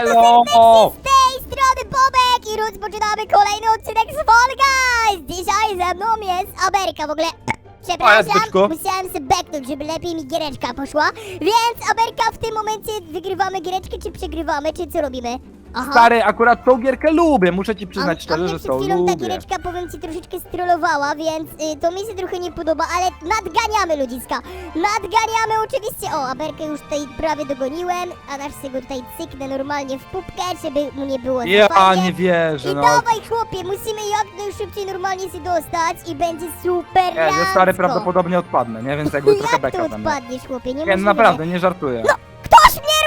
Elo! Z tej strony Bobek i rozpoczynamy kolejny odcinek z Fall Guys! Dzisiaj ze mną jest Ameryka w ogóle. Przepraszam, byczku. musiałem sobie beknąć, żeby lepiej mi giereczka poszła. Więc Ameryka w tym momencie wygrywamy giereczkę, czy przegrywamy, czy co robimy? Aha. Stary, akurat tą gierkę lubię, muszę ci A, przyznać a szczerze, mnie że przed chwilą ta lubię. giereczka, powiem ci, troszeczkę strollowała, więc y, to mi się trochę nie podoba, ale nadganiamy ludziska. Nadganiamy oczywiście. O, Aberkę już tutaj prawie dogoniłem, a nasz się go tutaj cyknę normalnie w pupkę, żeby mu nie było za Ja fajnie. nie wierzę, I no. dawaj chłopie, musimy jak najszybciej normalnie się dostać i będzie super Nie, że stary prawdopodobnie odpadnę, nie? Więc jakby trochę Jak beka ze mnie. odpadniesz chłopie, nie Nie, no naprawdę, nie żartuję. Ktoś mnie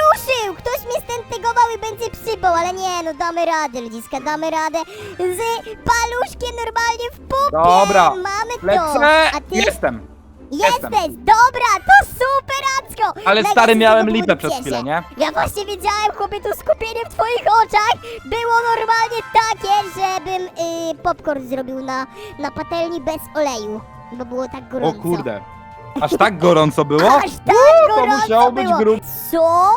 Ktoś mnie stentegował i będzie przypał, ale nie, no damy radę, ludziska, damy radę z paluszkiem normalnie w pupie! Dobra, Mamy to! Lecę! A ty Jestem! jesteś! jestem. Dobra, to superacko! Ale Mega stary, się miałem tego lipę cieszę. przez chwilę, nie? Ja właśnie wiedziałem, chłopie, to skupienie w twoich oczach było normalnie takie, żebym y, popcorn zrobił na, na patelni bez oleju, bo było tak O gorąco. kurde. Aż tak gorąco było? Aż tak to gorąco musiało być było. grub- Co?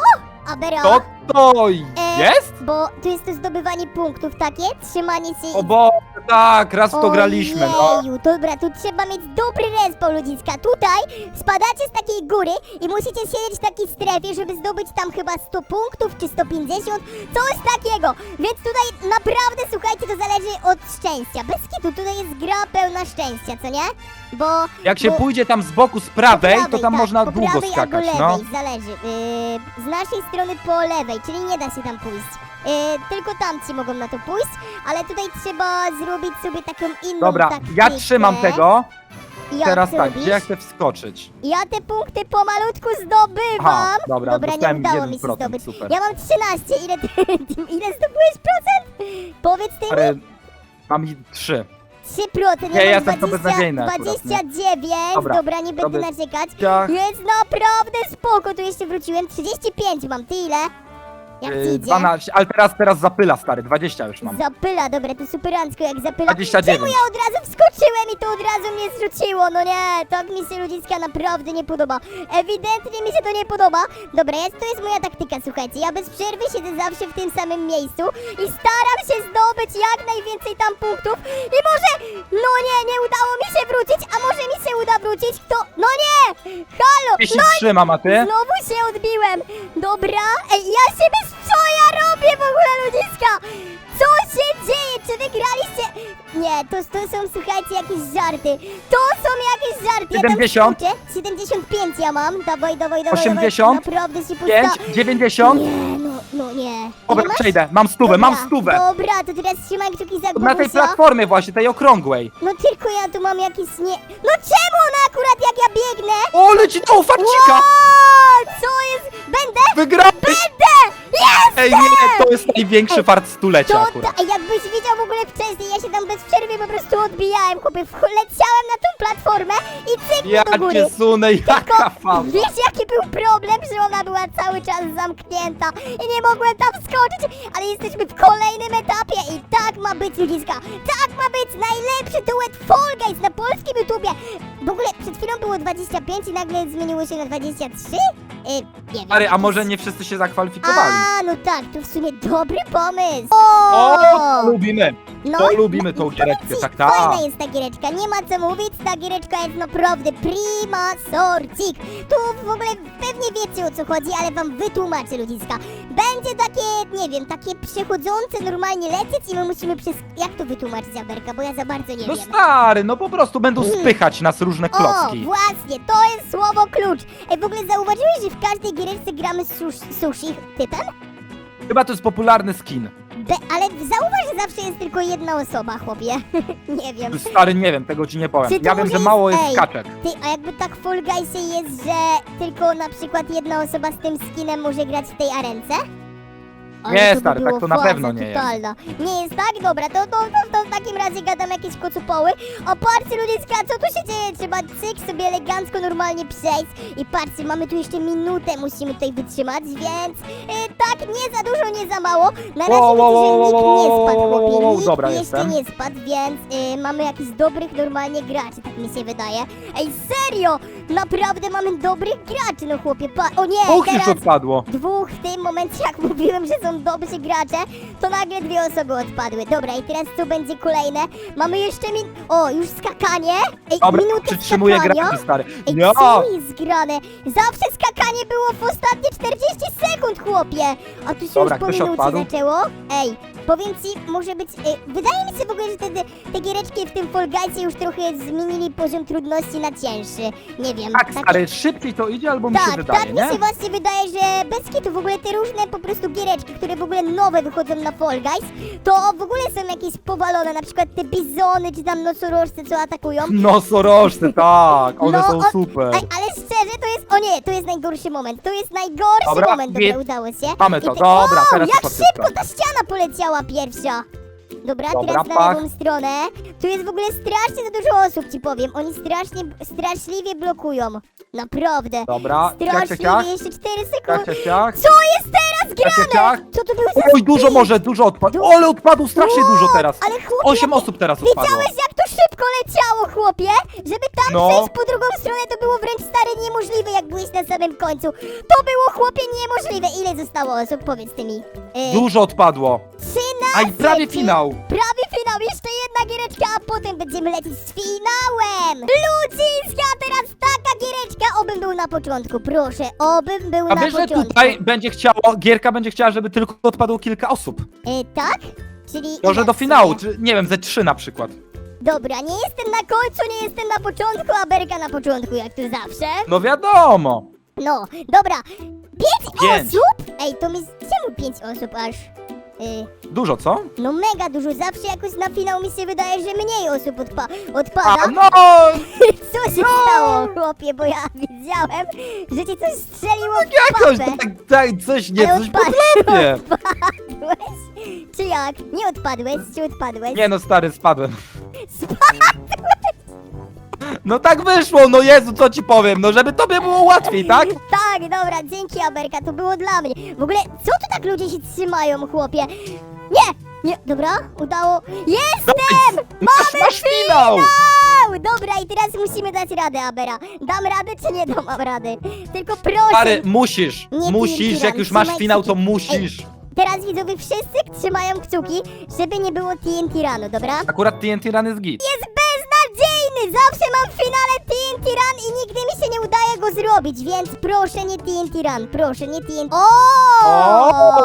Abera? To to E, jest? Bo tu jest to zdobywanie punktów takie, trzymanie się... O bo tak, raz w to graliśmy, no. Ojeju, dobra, tu trzeba mieć dobry respawn ludziska. Tutaj spadacie z takiej góry i musicie siedzieć w takiej strefie, żeby zdobyć tam chyba 100 punktów czy 150, coś takiego. Więc tutaj naprawdę, słuchajcie, to zależy od szczęścia. Bez kitu, tutaj jest gra pełna szczęścia, co nie? Bo... Jak się bo... pójdzie tam z boku z prawej, Po to tam tak, można po długo prawej skakać, albo no. lewej, zależy. Yy, z naszej strony po lewej, czyli nie da się tam pójść. Yy, tylko tamci mogą na to pójść, ale tutaj trzeba zrobić sobie taką inną Dobra, taktykę. ja trzymam tego. I jak Teraz tak, robisz? gdzie ja chcę wskoczyć? Ja te punkty pomalutku zdobywam. Aha, dobra, dobra nie dostałem udało mi się 1%, zdobyć. super. Ja mam 13, ile ty, ty ile zdobyłeś procent? Powiedz ty mi. Mam i trzy. 3%, ja, Nie, mam ja jestem to 20, beznadziejny akurat, nie? 29, Dobra, dobra, nie będę robię- narzekać. Ciach, Jest naprawdę spoko, tu jeszcze wróciłem. 35 mam, ty ile? Jak ci yy, idzie? 12, ale teraz, teraz zapyla stary, 20 już mam. Zapyla, dobra, to superancko jak zapyla. 29. Czemu ja od razu wskoczyłem i to od razu mnie zrzuciło? No nie, tak mi się ludziska naprawdę nie podoba. Ewidentnie mi się to nie podoba. Dobra, jest, to jest moja taktyka, słuchajcie. Ja bez przerwy siedzę zawsze w tym samym miejscu i staram się zdobyć jak najwięcej tam punktów. I może, no nie, nie udało mi się wrócić, a może mi się uda wrócić? Kto? No nie! Halo! Ja się No trzymam, a ty? Znowu się odbiłem. Dobra, ej, ja się co ja robię w ogóle, ludziska? Co się dzieje? Czy wygraliście? Nie, to, to są, słuchajcie, jakieś żarty. To są jakieś żarty. Ja tam 70? skoczę. 75 ja mam. Dawaj, dawaj, dawaj. 80? Dawaj. Naprawdę się 5, posta... 90? Nie, no, nie. Dobra, masz? przejdę, mam stówę, mam Dobra, stówę. Dobra, to teraz trzymaj kciuki za Na tej Bogusia. platformie właśnie, tej okrągłej. No tylko ja tu mam jakieś nie... No czemu ona akurat jak ja biegnę? O, leci to farcika! Wow, co jest? Będę? Wygrałeś! Będę! Jest! Ej, nie, to jest największy Ej, fart stulecia To, akurat. jakbyś widział w ogóle wcześniej, ja się tam bez przerwy po prostu odbijałem, chłopie, wch- leciałem na tą platformę i cyk Ja do góry. cię sunę, jaka Tylko fama. wiesz jaki był problem, że ona była cały czas zamknięta i nie mogłem tam wskoczyć, ale jesteśmy w kolejnym etapie i tak ma być ludziska, tak ma być najlepszy duet Fall Guys na polskim YouTubie. W ogóle przed chwilą było 25 i nagle zmieniło się na 23? Yy, nie wiem. Stary, a może nie wszyscy się zakwalifikowali? A, no tak, to w sumie dobry pomysł. O, to lubimy! No, To lubimy no, tą powiem giereczkę, ci, tak, tak. Fajna jest ta giereczka, nie ma co mówić, ta giereczka jest naprawdę prima sorcik. Tu w ogóle pewnie wiecie o co chodzi, ale wam wytłumaczę ludziska. Będzie takie, nie wiem, takie przechodzące normalnie lecieć i my musimy przez... Jak to wytłumaczyć, Aberka, bo ja za bardzo nie No wiem. stary, no po prostu będą spychać nas różne O, klocki. właśnie, to jest słowo klucz. Ej, w ogóle zauważyłeś, że w każdej giereczce gramy z sush, sushi typem? Chyba to jest popularny skin. Be, ale zauważ, że zawsze jest tylko jedna osoba, chłopie. nie wiem. Stary, nie wiem, tego ci nie powiem. Czy to Ja wiem, może że mało jest- jest ej. kaczek. Ty, a jakby tak w Fall Guysie jest, że tylko na przykład jedna osoba z tym skinem może grać w tej arence? Ale Nie, to by stary, tak było to na faza pewno nie jest. totalna. Nie jest tak? Dobra, to, to, to, to w takim razie gadam jakieś kocupoły. O, patrzcie ludziska, co tu się dzieje? Trzeba cyk sobie elegancko normalnie przejść. I patrzcie, mamy tu jeszcze minutę, musimy tutaj wytrzymać, więc y, tak, nie za dużo, nie za mało. Na razie Wow, wow, widzę, że wow, nikt wow, nie wow, spadł, wow, wow, wow, chłopie. Nikt dobra jeszcze jestem. nie spadł, więc y, mamy jakichś dobrych normalnie graczy, tak mi się wydaje. Ej, serio! Naprawdę mamy dobrych graczy, no chłopie, pa... O nie, Dwóch już teraz odpadło. dwóch w tym momencie, jak mówiłem, że są dobrzy gracze, to nagle dwie osoby odpadły. Dobra, i teraz co będzie kolejne? Mamy jeszcze min... O, już skakanie. Ej, Dobra, minutę przytrzymuję skakania. grafiki, stary. Ej, Ja! co jest grane? Zawsze skakanie było w ostatnie 40 sekund, chłopie! A tu się Dobra, już po ktoś minucie odpadł? zaczęło. Ej, powiem ci, może być... Ej, wydaje mi się w ogóle, że te, te, giereczki w tym Fall Guysie już trochę zmienili poziom trudności na cięższy. Nie wiem. Tak, stary, szybciej to idzie, albo mi się Tak, wydaje, tak mi nie? się właśnie wydaje, że bez kitu w ogóle te różne po prostu giereczki, które w ogóle nowe wychodzą na Fall Guys, to w ogóle są jakieś powalone, na przykład te bizony czy tam nosorożce, co atakują. Nosorożce, tak, one No, są o- super. Ej, ale szczerze, to jest, o nie, to jest najgorszy moment, to jest najgorszy Dobra, moment, dobra, udało się. Mamy I to, dobra, o, teraz jak to szybko wszystko. ta ściana poleciała pierwsza. Dobra, Dobra, teraz na pach. lewą stronę. Tu jest w ogóle strasznie za dużo osób, ci powiem. Oni strasznie, straszliwie blokują. Naprawdę. Dobra, ciach, ciach, Straszliwie, ciach, jeszcze 4 ciach, sekundy. ciach, ciach. Co jest teraz Ciach, ciach, grane? ciach. Co to był za Oj, dużo speed? może, dużo odpadło. Du- O, ale odpadło strasznie What? dużo teraz. Ale chłopie, Osiem jakie- osób teraz odpadło. Widziałeś jak to szybko leciało, chłopie? Żeby tam No. przejść po drugą stronę to było wręcz stare niemożliwe, jak byłeś na samym końcu. To było, chłopie, niemożliwe. Ile zostało osób? Powiedz ty mi. Yy, Dużo odpadło. 13. A i prawie finał. Prawie finał, jeszcze jedna giereczka, a potem będziemy lecieć z finałem! Ludziska, teraz giereczka, obym był na początku, proszę, obym był A na wiesz, że początku. tutaj będzie chciało, gierka będzie chciała, żeby tylko odpadło kilka osób. E, tak? Czyli... Może ile do w finału, czy nie wiem, ze trzy na przykład. Dobra, nie jestem na końcu, nie jestem na początku, a Berka na początku, jak to zawsze. No wiadomo. No, dobra, pięć, Pięć. osób? Ej, to mi... Czemu pięć osób aż? Y, Dużo, co? no mega dużo, zawsze jakoś na finał mi się wydaje, że mniej osób odpa odpada. A, no! Co się stało, chłopie, bo ja wiedziałem, że ci coś strzeliło w Jakoś, papę. tak, tak, coś nie, Ale coś odpa- potrafię. Odpadłeś? Czy jak? Nie odpadłeś, czy odpadłeś? Nie no, stary, spadłem. Spadłeś? No tak wyszło, no Jezu, co ci powiem, no żeby tobie było łatwiej, tak? Tak, dobra, dzięki Aberka, to było dla mnie. W ogóle, co tu tak ludzie się trzymają, chłopie? Nie, nie, dobra, udało. Jestem! Masz, masz finał! Au, Dobra, i teraz musimy dać radę, Abera. Dam radę, czy nie dam rady? Tylko proszę. Stary, musisz, Nie musisz, jak już masz trzymaj finał, to kciuki. musisz. Teraz widzowie wszyscy trzymają kciuki, żeby nie było TNT ranu, dobra? Akurat TNT Run jest git. Jest! Zawsze mam w finale TNT Run i nigdy mi się nie udaje go zrobić, więc proszę nie TNT Run, proszę nie TNT... O!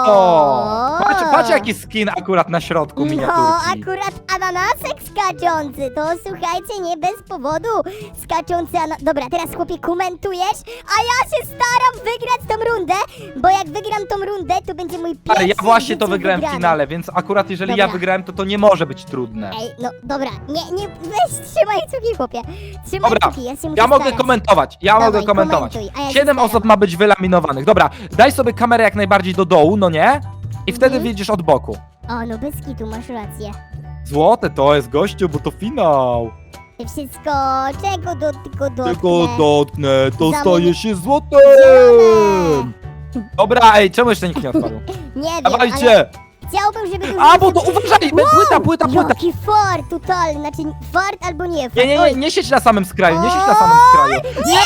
O! Patrz, patrz jaki skin akurat na środku No, miniaturki. akurat ananasek skaczący, to słuchajcie, nie bez powodu skaczący ana... Dobra, teraz chłopie komentujesz, a ja się staram wygrać tą rundę, bo jak wygram tą rundę, to będzie mój pierwszy Ale ja właśnie to życiu wygrałem w wygrany. finale, więc akurat jeżeli ja Dobra. wygrałem, to to nie może być trudne. Ej, no dobra, nie, nie, weź, trzymaj kciuki, chłopie. Trzymaj Dobra, kciuki, ja się muszę Ja mogę starać. komentować, ja Dawaj, mogę komentować. komentuj, a ja Siedem osób ma być wylaminowanych. Dobra, daj sobie kamerę jak najbardziej do dołu, no nie? I wtedy Mhm. widzisz od boku. O, no bez kitu, masz rację. Złote to jest gościu, bo to finał. Wszystko, czego do, tylko dotknę. Tylko dotknę, to staje się złotem. Dobra, ej, czemu jeszcze nikt nie odpadł? Nie wiem, ale Dawajcie! chciałbym, żeby... A, bo to uważaj! Płyta, płyta, płyta! Jaki fart totalny, znaczy fart albo nie fart. Nie, nie, nie, nie siedź na samym skraju, nie siedź na samym skraju. Nie!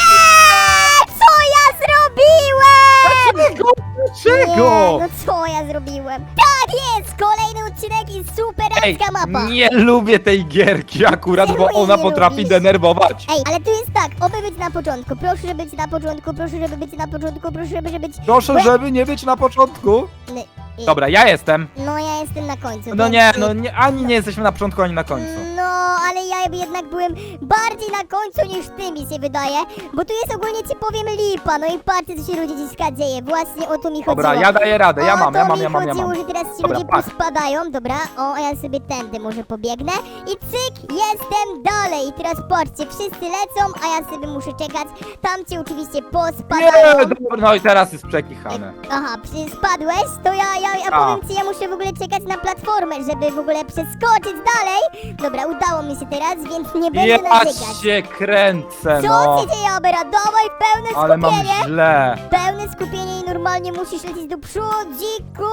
Dlaczego? Dlaczego? Nie, no co ja zrobiłem? Tak jest! Kolejny odcinek i Ej, superacka mapa. nie lubię tej gierki akurat, bo jej ona nie potrafi lubisz? denerwować. Ej, ale tu jest tak, oby być na początku, proszę, żeby być na początku, proszę, żeby być na początku, proszę, żeby być... Proszę, żeby nie być na początku. N- Dobra, ja jestem. No ja jestem na końcu. No więc, nie, no nie, ani nie jesteśmy na początku, ani na końcu. No, ale ja jednak byłem bardziej na końcu niż ty mi się wydaje, bo tu jest ogólnie ci powiem lipa, no i patrzcie co się ludzie dziś dzieje, właśnie o to mi chodziło. Dobra, ja daję radę, ja o mam, to ja mam, mi ja mam, ja chodziło, mam. że teraz ci Dobra, ludzie patrz. pospadają, dobra, o, a ja sobie tędy może pobiegnę i cyk, jestem dalej i teraz patrzcie, wszyscy lecą, a ja sobie muszę czekać, tam ci oczywiście pospadają. Nie, dobra, no i teraz jest przekichane. Aha, przy- spadłeś? To ja, A. powiem ci, ja muszę w ogóle czekać na platformę, żeby w ogóle przeskoczyć dalej. Dobra, udało mi się teraz, więc nie będę narzekać. się kręcę, Co no. się dzieje, Abera? Dawaj pełne Ale mam skupienie. źle. Pełne skupienie i normalnie musisz lecieć do przodziku.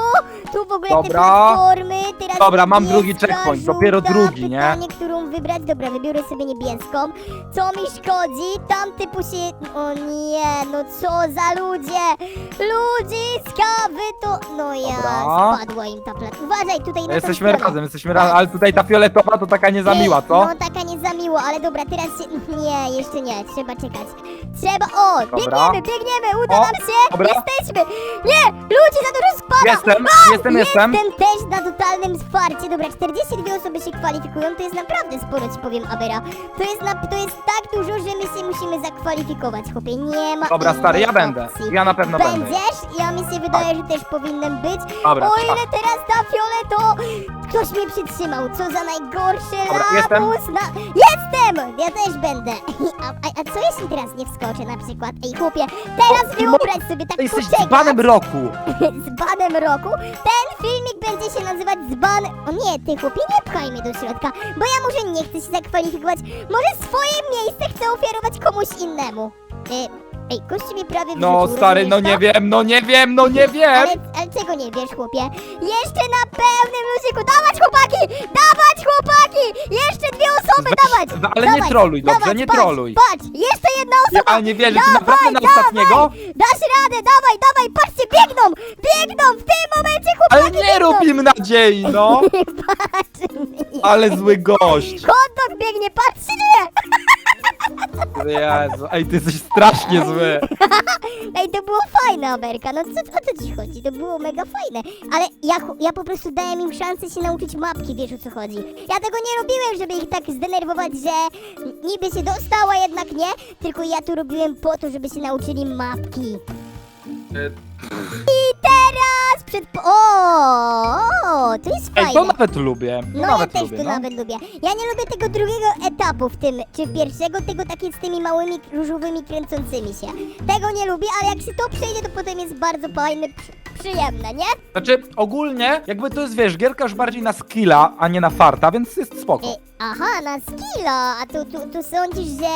Tu w ogóle te Dobra. platformy. Teraz Dobra, mam drugi checkpoint, dopiero żółta, drugi, nie? Pytanie, którą wybrać. Dobra, wybiorę sobie niebieską. Co mi szkodzi? Tam typu się... O nie, no co za ludzie. Ludziska, wy to... No ja, Dobra. spadła im ta. Uważaj, tutaj na tą Jesteśmy stronę. razem, jesteśmy razem, ale tutaj ta fioletowa to taka nie za miła, co? No taka nie za miło, ale dobra, teraz się... Nie, jeszcze nie, trzeba czekać. Trzeba... O, biegniemy, biegniemy, uda O, nam się! dobra. Jesteśmy! Nie! Ludzi za dużo spada! Jestem, jestem, jestem. Jestem też na totalnym wsparcie. Dobra, 42 osoby się kwalifikują, to jest naprawdę sporo, ci powiem, Abera. To jest, na, to jest tak dużo, że my się musimy zakwalifikować, chłopie. Nie ma Dobra, stary, ja innej będę. opcji. Ja na pewno będę. Będziesz? Ja mi się wydaje, że też powinienem być. Dobra, O ile teraz ta fioleto... Ktoś mnie przytrzymał, co za najgorszy Dobra, jestem. lamus na... Jestem! Ja też będę. A, a, a co jeśli teraz nie wskoczę na przykład? Ej, chłopie, teraz wyobraź sobie tak jesteś poczekać dzbanem roku. z banem roku. Ten filmik będzie się nazywać Zban... O nie, ty chłopie, nie pchaj mnie do środka, bo ja może nie chcę się zakwalifikować. Może swoje miejsce chcę ofiarować komuś innemu. E, ej, gość mnie prawie No stary, no rozumiesz nie to? wiem, no nie wiem, no nie wiem. Ale, ale czego nie wiesz, chłopie? Jeszcze na pełnym luziku! Dawać, chłopaki! Dawać, chłopaki! Jeszcze dwie osoby, Weź, dawać! no, ale nie dawać, troluj, dobrze, dawać, nie patrz, troluj. Patrz, jeszcze jedna osoba! Ja nie wierzę, ty naprawdę na dawaj! ostatniego? Dasz radę, dawaj, dawaj, patrzcie, biegną! Biegną! W tym momencie chłopaki Ale nie biegną! rób im nadziei, no. Patrz mnie. Ale zły gość. Hot dog biegnie, patrzcie nie! Jezu, ej, ty jesteś strasznie zły. Ej, to było fajne, Aberka, no co, o co ci chodzi? To było mega fajne. Ale ja, ja po prostu dałem im szansę się nauczyć mapki, wiesz o co chodzi. Ja tego nie robiłem, żeby ich tak zdenerwować, że niby się dostała, jednak nie. Tylko ja to robiłem po to, żeby się nauczyli mapki. I teraz przed... O, o, to jest Ej, fajne. to nawet lubię. To No ja nawet też lubię, to no. nawet lubię. Ja nie lubię tego drugiego etapu w tym, czy pierwszego, tego takie z tymi małymi różowymi kręcącymi się. Tego nie lubię, ale jak się to przejdzie, to potem jest bardzo fajne, przy, przyjemne, nie? Znaczy, ogólnie, jakby to jest, wiesz, gierka już bardziej na skilla, a nie na farta, więc jest spoko. Aha, na skilla, a tu, tu, tu sądzisz, że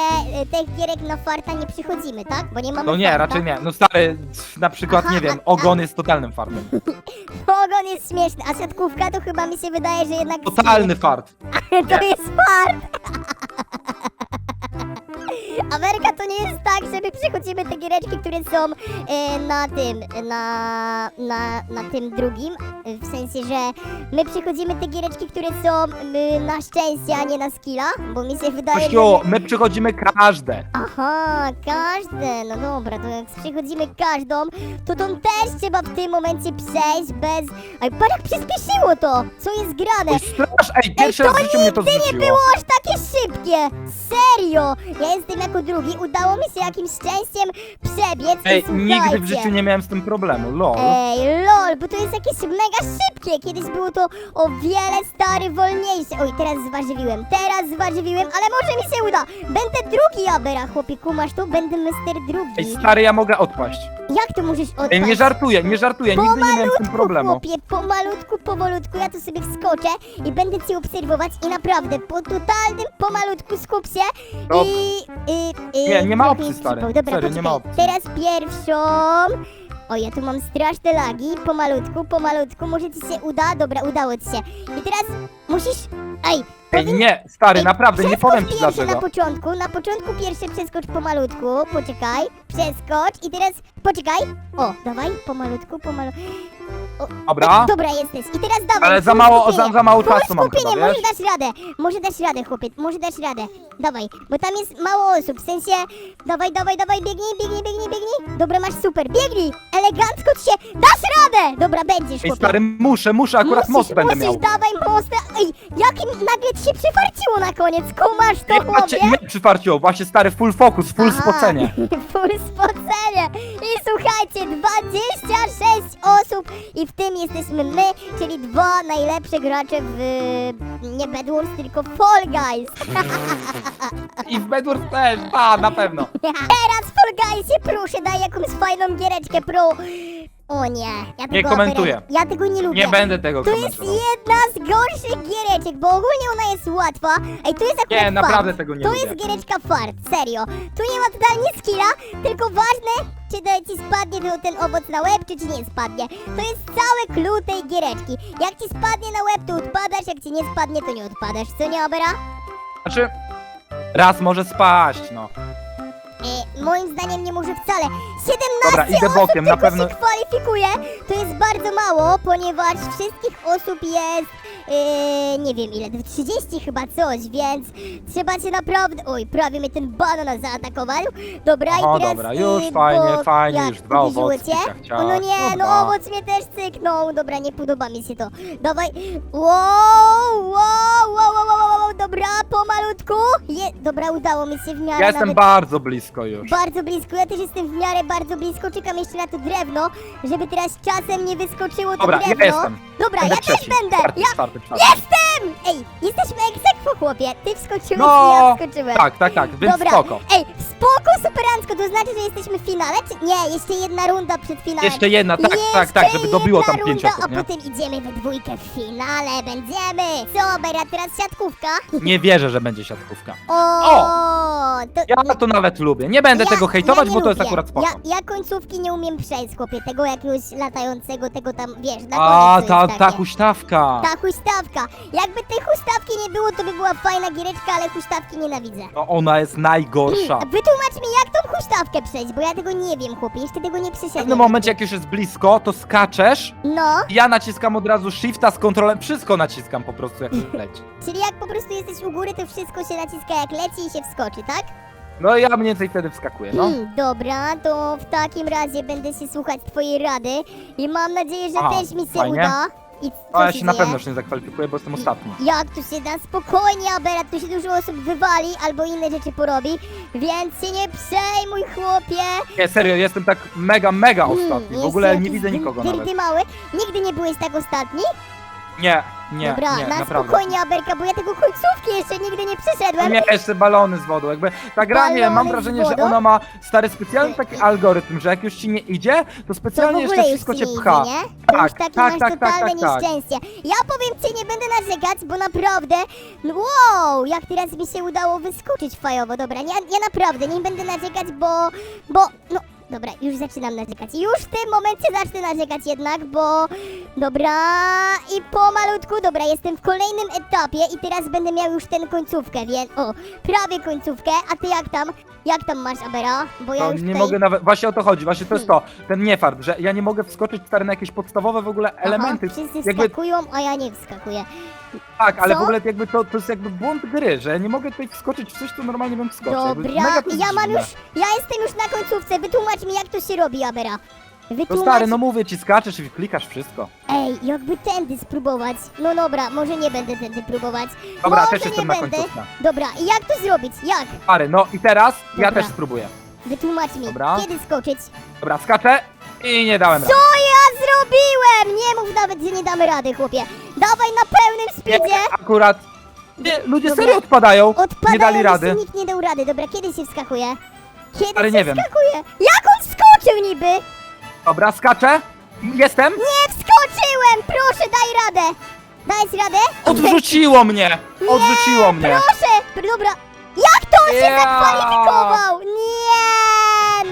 e, tych gierek na farta nie przychodzimy, tak? Bo nie mamy No nie, farta. raczej nie. No stary, na przykład, Aha, nie wiem, a- ogon jest totalnym fartem. Ogon jest śmieszny, a siatkówka to chyba mi się wydaje, że jednak... Totalny fart. to jest fart! Ameryka to nie jest tak, że my przechodzimy te giereczki, które są e, na tym, na, na, na tym drugim, w sensie, że my przechodzimy te giereczki, które są e, na szczęście, a nie na skilla, bo mi się wydaje, Kościół, że... my przychodzimy każde. Aha, każde, no dobra, to jak przechodzimy każdą, to tą też trzeba w tym momencie przejść bez... Ej, patrz jak przyspieszyło to! Co jest grane? Oj, strasz, ej, pierwszy Ej, raz to w życiu mnie to nigdy nie zrzuciło. było aż takie szybkie! Serio! Ja jestem jako drugi, udało mi się jakimś szczęściem przebiec Ej, i nigdy w życiu nie miałem z tym problemu, lol. Ej, lol, bo to jest jakieś mega szybkie. Kiedyś było to o wiele stary, wolniejsze. Oj, teraz zważywiłem, teraz zważywiłem, ale może mi się uda. Będę drugi, Abera, chłopie, kumasz to? Będę mister drugi. Ej, stary, ja mogę odpaść. Jak to możesz odpaść? Ej, nie żartuję, nie żartuję, nigdy nie miałem z tym problemu. chłopie, pomalutku, powolutku, ja tu sobie wskoczę i będę cię obserwować i naprawdę po totalnym pomalutku skup się No. i, i, i... Nie, nie ma lepiej opcji, stary. przypał. Dobra, Serio, nie ma poczekaj. opcji. Teraz pierwszą... O, ja tu mam straszne lagi, pomalutku, pomalutku, może ci się uda? Dobra, udało ci się. I teraz musisz... Ej, Ej, nie, stary, naprawdę, nie Przeskocz powiem ci pierwszy dlaczego. na początku, na początku pierwszy przeskocz pomalutku, poczekaj, przeskocz i teraz, poczekaj, o, dawaj, pomalutku, pomalutku, Dobra. Dobra jesteś, i teraz dawaj, Ale za mało- skupienie. za- za mało Full czasu mam skupienie, chyba, może dasz radę, może dasz radę, chłopiec, może dasz radę, dawaj, bo tam jest mało osób, w sensie, dawaj, dawaj, dawaj, biegnij, biegnij, biegnij, biegnij, dobra, masz super, biegnij, elegancko ci się, dasz radę, dobra, będziesz, Ej, chłopie. stary, muszę, muszę, akurat most będę musisz, miał. dawaj most, ej, jakim nagle ci się przyfarciło na koniec, kumasz to, Nie, chłopie? patrzcie, nie przyfarciło, właśnie stary, full focus, full Aha, spocenie. Full spocenie. I słuchajcie, 26 osób i w tym jesteśmy my, czyli dwa najlepsze gracze w nie Bedwars, tylko Fall Guys. I w Bedwars też, a, na pewno. Teraz Fall Guysie, proszę, daj jakąś fajną giereczkę pro. O nie, ja tego Nie komentuję. Ja tego nie lubię. Nie będę tego To jest komentował. jedna z gorszych giereczek, bo ogólnie ona jest łatwa. Ej, tu jest akurat Nie, naprawdę fart. tego nie To lubię. jest giereczka fart, serio. Tu nie ma totalnie skilla, tylko ważne, czy to ci spadnie ten owoc na łeb, czy ci nie spadnie. To jest cały clue tej giereczki. Jak ci spadnie na łeb, to odpadasz, jak ci nie spadnie, to nie odpadasz. Co nie, Abera? Znaczy, raz może spaść, no. E, moim zdaniem nie może wcale. 17 Dobra, idę osób bokiem, na tylko pewno- się kwalifikuje. To jest bardzo mało, ponieważ wszystkich osób jest, e, nie wiem ile, 30 chyba coś, więc trzeba się naprawdę... Oj, prawie mnie ten banan zaatakował. Dobra, Aha, i teraz... dobra, już e, fajnie, bo- fajnie, jak już dwa owocki, ciach, ciach. O, no nie, no Dobra. owoc mnie też cyknął. Dobra, nie podoba mi się to. Dawaj. Wow, wow, wow, wow, wow, wow, dobra, pomalutku. Je, dobra, udało mi się w miarę Ja jestem nawet... bardzo blisko już. Bardzo blisko, ja też jestem w miarę bardzo blisko, czekam jeszcze na to drewno, żeby teraz czasem nie wyskoczyło to Dobra, ja drewno. jestem. Dobra, Będę ja trzeci. też będę! Czwarty, Ja czwarty, czwarty. jestem! Ej, jesteśmy egzekwo, chłopie! Ty wskoczyłeś No, i ja wskoczyłem. Tak, tak, tak, więc Dobra, spoko. ej, spoko, superancko, to znaczy, że jesteśmy w finale, czy nie? Jeszcze jedna runda przed finałem. Jeszcze jedna, tak, tak, tak, Jeszcze żeby dobiło tam jedna pięć runda, osób, nie? a potem idziemy we dwójkę w finale, będziemy! Co, Bera, teraz siatkówka? Nie wierzę, że będzie siatkówka. O, to... Ja to nawet lubię. Nie będę tego hejtować, nie bo to jest lubię. akurat spoko. Ja, ja końcówki nie umiem przejść, chłopie, tego jakiegoś latającego, tego tam, wiesz, na A, koniec to ta, jest ta takie. huśtawka. Ta huśtawka. Jakby tej huśtawki nie było, to by była fajna giereczka, ale huśtawki nienawidzę. No ona jest najgorsza. Wytłumacz mi, jak tą huśtawkę przejść, bo ja tego nie wiem, chłopie, jeszcze tego nie W pewnym momencie, jak już jest blisko, to skaczesz. No, Ja naciskam od razu shifta z kontrolem. Wszystko naciskam po prostu, jak już leci. czyli jak po prostu jesteś u góry, to wszystko się naciska jak leci i się wskoczy, tak? No i ja mniej więcej wtedy wskakuję, no. Hmm, dobra, to w takim razie będę się słuchać twojej rady i mam nadzieję, że Aha, też mi się fajnie. uda. I co No ja się na dzieje? pewno już nie zakwalifikuję, bo jestem ostatni. Jak tu się da spokojnie, Abera, tu się dużo osób wywali albo inne rzeczy porobi, więc się nie przejmuj, chłopie. Nie, serio, jestem tak mega, mega Hmm, ostatni. W jest ogóle nie jakiś widzę nikogo nawet. mały. Nigdy nie byłeś tak ostatni? Nie, nie, Dobra, nie, na naprawdę. spokojnie, Aberka, bo ja tego końcówki jeszcze nigdy nie przeszedłem. Nie, jeszcze balony z wodą. Jakby ta gra, nie, mam Balony z wrażenie, że wodą? ona ma stary specjalny taki algorytm, że jak już ci nie idzie, to To w specjalnie ogóle jeszcze już wszystko ci cię nie pcha. idzie, nie? To Tak, już takie tak, masz tak, tak, totalne tak, tak. nieszczęście. Ja powiem ci, nie będę narzekać, bo naprawdę, no wow, jak teraz mi się udało wyskoczyć fajowo, dobra, ja, ja naprawdę nie będę narzekać, bo, bo, no, dobra, już zaczynam narzekać. Już w tym momencie zacznę narzekać jednak, bo, dobra, i pomalutku, dobra, jestem w kolejnym etapie i teraz będę miał już tę końcówkę, więc, o, prawie końcówkę, a ty jak tam, jak tam masz, Abera? Bo ja No, już nie tutaj... mogę nawet, właśnie o to chodzi, właśnie to jest to, ten niefart, że ja nie mogę wskoczyć stary na jakieś podstawowe w ogóle elementy. Aha, wszyscy jakby, wskakują, a ja nie wskakuję. Tak, ale Co? w ogóle jakby to, to jest jakby błąd gry, że ja nie mogę tutaj wskoczyć w coś, co normalnie bym wskoczył. Jakby Dobra, mega to jest ja mam dziwne. już, ja jestem już na końcówce, wytłumacz mi jak to się robi, Abera. No Wytłumacz... stary, no mówię ci, skaczesz i klikasz wszystko. Ej, jakby tędy spróbować. No dobra, może nie będę tędy próbować. Dobra, może też jestem nie na będę. końcówce. Dobra, i jak to zrobić? Jak? Stary, no i teraz ja Dobra. też spróbuję. Wytłumacz mi, Dobra. kiedy skoczyć? Dobra, skaczę i nie dałem Co rady. ja zrobiłem? Nie mów nawet, że nie damy rady, chłopie. Dawaj na pełnym speedzie. akurat... Nie, ludzie Dobra. serio odpadają, Odpadają, nie dali rady. nikt nie dał rady. Dobra, kiedy się wskakuje? Kiedy Ale się nie wiem. wskakuje? Jak on wskoczył niby? Dobra, skaczę. Jestem. Nie wskoczyłem! Proszę, daj radę! Dajesz radę? Odrzuciło mnie! Odrzuciło mnie! Proszę! Dobra. Jak to on się Ja. zakwalifikował? Nie!